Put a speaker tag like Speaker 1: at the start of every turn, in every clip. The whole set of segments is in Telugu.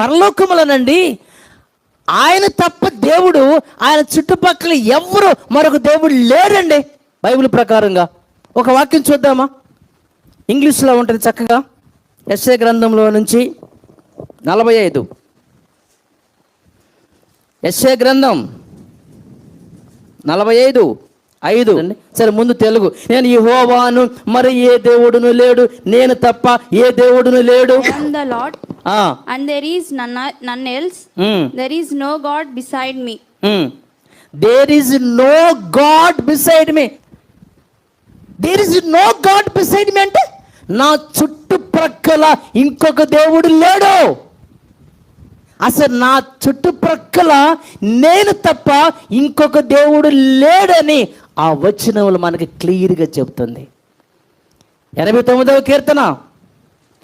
Speaker 1: పరలోకములనండి. ఆయన తప్ప దేవుడు ఆయన చుట్టుపక్కల ఎవరు మరొక దేవుడు లేడండి బైబిల్ ప్రకారంగా. ఒక వాక్యం చూద్దామా? ఇంగ్లీష్లో ఉంటుంది చక్కగా. ఎస్ఏ గ్రంథంలో నుంచి నలభై ఐదు. ఎస్ఏ గ్రంథం నలభై ఐదు ఐదు. సరే ముందు తెలుగు. నేను యెహోవాను మరి ఏ దేవుడును లేడు? నేను తప్ప ఏ దేవుడును లేడు?
Speaker 2: None, none else.
Speaker 1: Um,
Speaker 2: There is no God beside me.
Speaker 1: Um. There is no God beside me there is no God beside me అంటే నా చుట్టుప్రక్కల ఇంకొక దేవుడు లేడు. అసలు నా చుట్టుప్రక్కల నేను తప్ప ఇంకొక దేవుడు లేడని ఆ వచనములు మనకి క్లియర్గా చెబుతుంది. ఎనభై తొమ్మిదవ కీర్తన.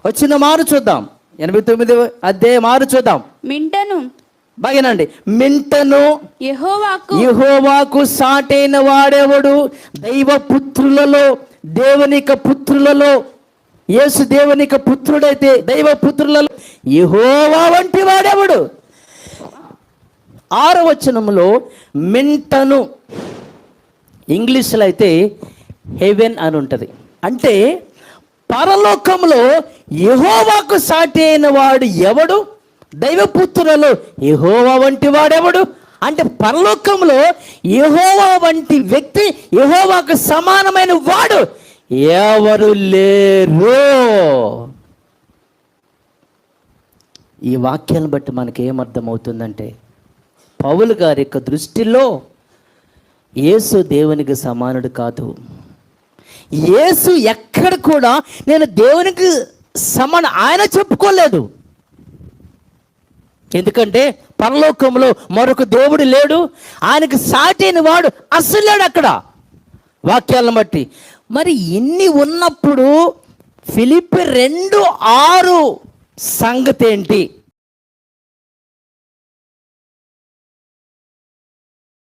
Speaker 1: వచ్చిన మారు చూద్దాం. ఎనభై తొమ్మిదవ అదే మారు చూద్దాం.
Speaker 2: మింటను
Speaker 1: బాగేనండి. మింటను
Speaker 2: యెహోవాకు
Speaker 1: యెహోవాకు సాటైన వాడెవడు? దైవ పుత్రులలో దేవునిక పుత్రులలో యేసు దేవునిక పుత్రుడైతే దైవ పుత్రులలో యెహోవా వంటి వాడెవడు? ఆరో వచనములో మింటను ఇంగ్లీష్లో అయితే హెవెన్ అని ఉంటుంది. అంటే పరలోకంలో యహోవాకు సాటి అయిన వాడు ఎవడు? దైవపుత్రులలో యహోవా వంటి వాడెవడు? అంటే పరలోకంలో యహోవా వంటి వ్యక్తి యహోవాకు సమానమైన వాడు ఎవరు లేరు? ఈ వాక్యాలను బట్టి మనకి ఏమర్థమవుతుందంటే పౌలు గారి యొక్క దృష్టిలో యేసు దేవునికి సమానుడు కాదు. యేసు ఎక్కడ కూడా నేను దేవునికి సమాన ఆయన చెప్పుకోలేదు. ఎందుకంటే పరలోకంలో మరొక దేవుడు లేడు ఆయనకు సాటైన వాడు అసలు లేడు అక్కడ. వాక్యాలను బట్టి. మరి ఇన్ని ఉన్నప్పుడు ఫిలిప్ రెండు ఆరు సంగతి ఏంటి?